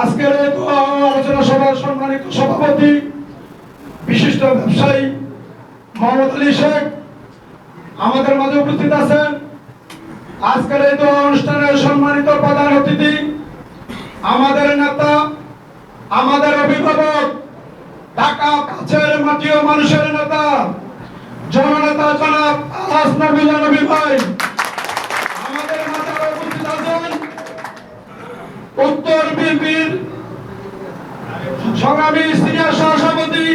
আজকের আলোচনা সভার সম্মানিত সভাপতি, বিশিষ্ট ব্যবসায়ী মোহাম্মদ আলী শেখ, আমাদের মাঝে উপস্থিত আছেন। আজকের এই দোয়া অনুষ্ঠানের সম্মানিত প্রধান অতিথি, আমাদের নেতা, আমাদের অভিভাবক, ঢাকা কাছের মাটি ও মানুষের নেতা, জননেতা জনাব আলাস নবী ভাই। উত্তর বিএনপির সংগ্রামী সিনিয়র সহসভাপতি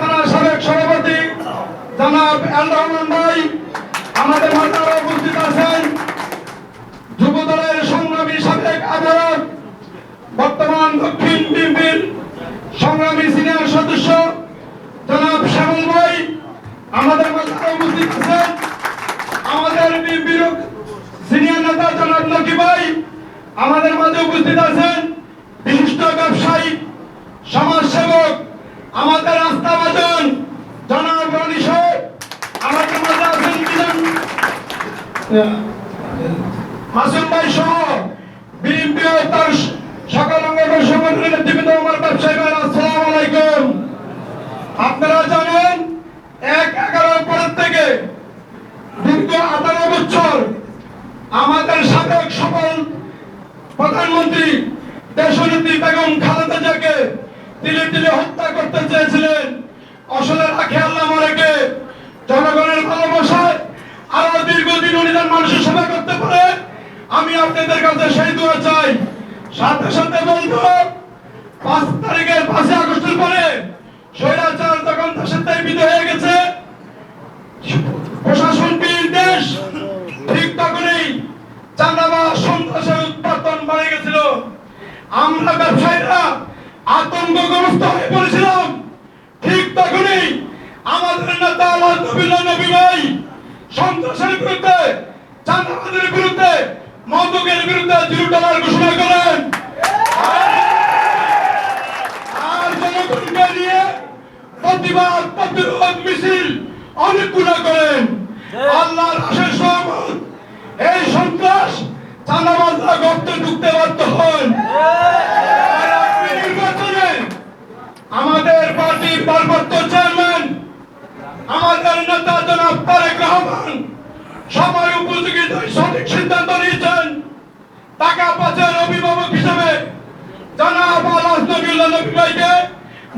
থানার সাবেক সভাপতি জনাব এল রহমান ভাই, আমাদের মাঝে আরও উপস্থিত আছেন যুব দলের সংগ্রামী সাবেক আহ্বায়ক বর্তমান দক্ষিণ বিএনপির সংগ্রামী সিনিয়র সদস্য জনাব শ্যামল ভাই, আমাদের মাঝে আরও উপস্থিত আছেন আমাদের বিএনপির সিনিয়র নেতা জনাব নকি ভাই। আমাদের মাঝে উপস্থিত আছেন বিশিষ্ট ব্যবসায়ী, সমাজসেবক, আমাদের আস্থাভাজন জনাব রনি আমাদের মাঝে আছেন বিধান মাসুম ভাই সহ বিএনপি তার সকল অঙ্গ সংগঠনের নেতৃবৃন্দ আমার ব্যবসায়ী আসসালামু আলাইকুম। আপনারা জানেন, এক এগারো পরের থেকে দীর্ঘ আঠারো বছর আমাদের সাবেক সফল প্রধানমন্ত্রী দেশনেত্রী বেগম খালেদা জিয়াকে তিলে তিলে হত্যা করতে চেয়েছিলেন। আসলে রাখে আল্লাহ মারেকে জনগণের ভালোবাসায় আরও দীর্ঘদিন উনি যেন মানুষের সেবা করতে পারে। আমি আপনাদের কাছে সেই দোয়া চাই। সাথে সাথে বলব, পাঁচ তারিখের পাঁচই আগস্টের পরে স্বৈরাচার তখন দেশের বিদায় হয়ে গেছে প্রশাসনবিহীন দেশ ঠিক তখনই চাঁদাবাজ সন্ত্রাসের উৎপাদন গেছিল। আমরা ব্যবসায়ীরা আতঙ্কগ্রস্ত হয়ে পড়েছিলাম। ঠিক তখনই আমাদের নেতা আল্লাহ নবী ভাই সন্ত্রাসের বিরুদ্ধে চাঁদাবাজের বিরুদ্ধে মদকের বিরুদ্ধে জিরো ডলার ঘোষণা করেন। আর জনগণকে নিয়ে প্রতিবাদ প্রতিরোধ মিছিল অনেকগুলো করেন। আল্লাহর ঢুকতে বাধ্য হন। আমাদের পার্টির ভারপ্রাপ্ত চেয়ারম্যান, আমাদের নেতা জনাব তারেক রহমান সময় উপযোগী সঠিক সিদ্ধান্ত নিয়েছেন। টাকা পাচার অভিভাবক হিসেবে জনাব আলাস নবী ভাইকে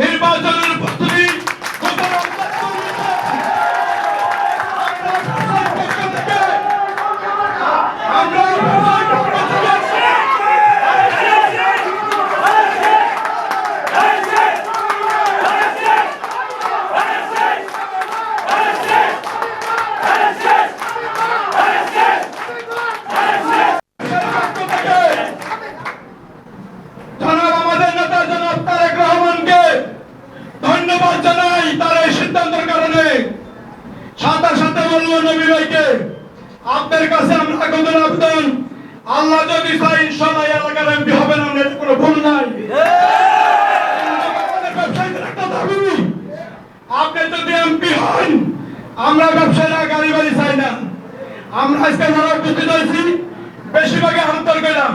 নির্বাচনের প্রস্তুতি গোপন দায়িত্ব দিয়েছেন। আমরা ব্যবসায়ীর পক্ষ থেকে আমরা ব্যবসায়ীর পক্ষ থেকে জনাব আমাদের নেতা জনাব তারেক রহমানকে ধন্যবাদ জানাই তার এই সিদ্ধান্তের কারণে সাথে সাথে বলব নবী ভাইকে, আপনার কাছে আমরা আবেদন আবেদন। আল্লাহ যদি চাই ইনশাআল্লাহ এলাকার এমপি হবেন, আমরা কোনো ভুল নাই। আপনি যদি এমপি হন, আমরা ব্যবসায়ীরা গাড়ি বাড়ি চাই না। আমরা আজকে যারা উপস্থিত হয়েছি, বেশিরভাগই আন্তর গেলাম।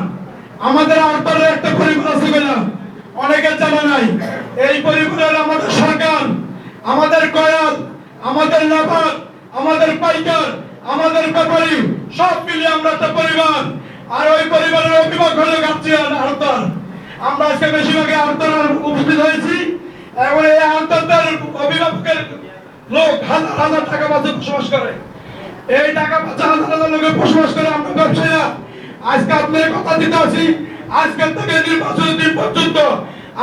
আমাদের আন্তরের একটা পরিবার আছে গেলাম। অনেকের জানা নাই। এই পরিবারের আমাদের সরকার, আমাদের কয়াল আমাদের নাবাদ আমাদের পাইকার, আমাদের ব্যাপারী, সব মিলিয়ে আমরা একটা পরিবার। আর ওই পরিবারের অভিভাবক হলো গাছিয়ান আহতার আমরা আজকে বেশিরভাগই আহতার উপস্থিত হয়েছি। এবং এই আহতারদের অভিভাবকের লোক হাজার হাজার টাকা বাজে বসবাস করে। এই টাকা পাঁচ হাজার হাজার লোকে বসবাস করে আমরা ব্যবসায়ীরা। আজকে আপনার কথা দিতে আছি আজকের থেকে নির্বাচনের দিন পর্যন্ত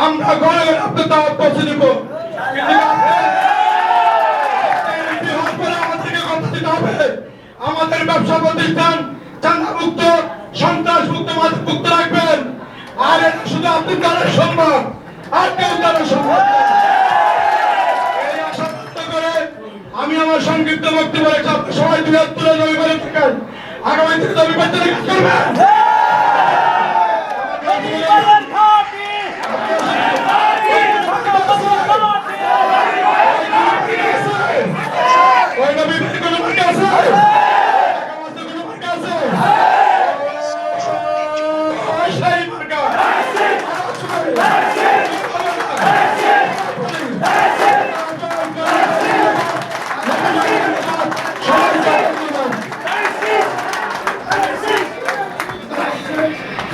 আমরা ঘরে ঘরে আপনার দাওয়াত পৌঁছে দেবো আমাদের ব্যবসা প্রতিষ্ঠান চাঁদা মুক্ত সন্ত্রাস মুক্ত মুক্ত রাখবেন। আর এটা শুধু আপনি দ্বারা সম্ভব। আর কেউ ব্যক্ত করে আমি আমার সংক্ষিপ্ত বক্তব্য রেখে সবাই দুই হাত তুলে রবিবারে থাকেন। আগামী দিনে রবিবার দিনে কাজ করবেন?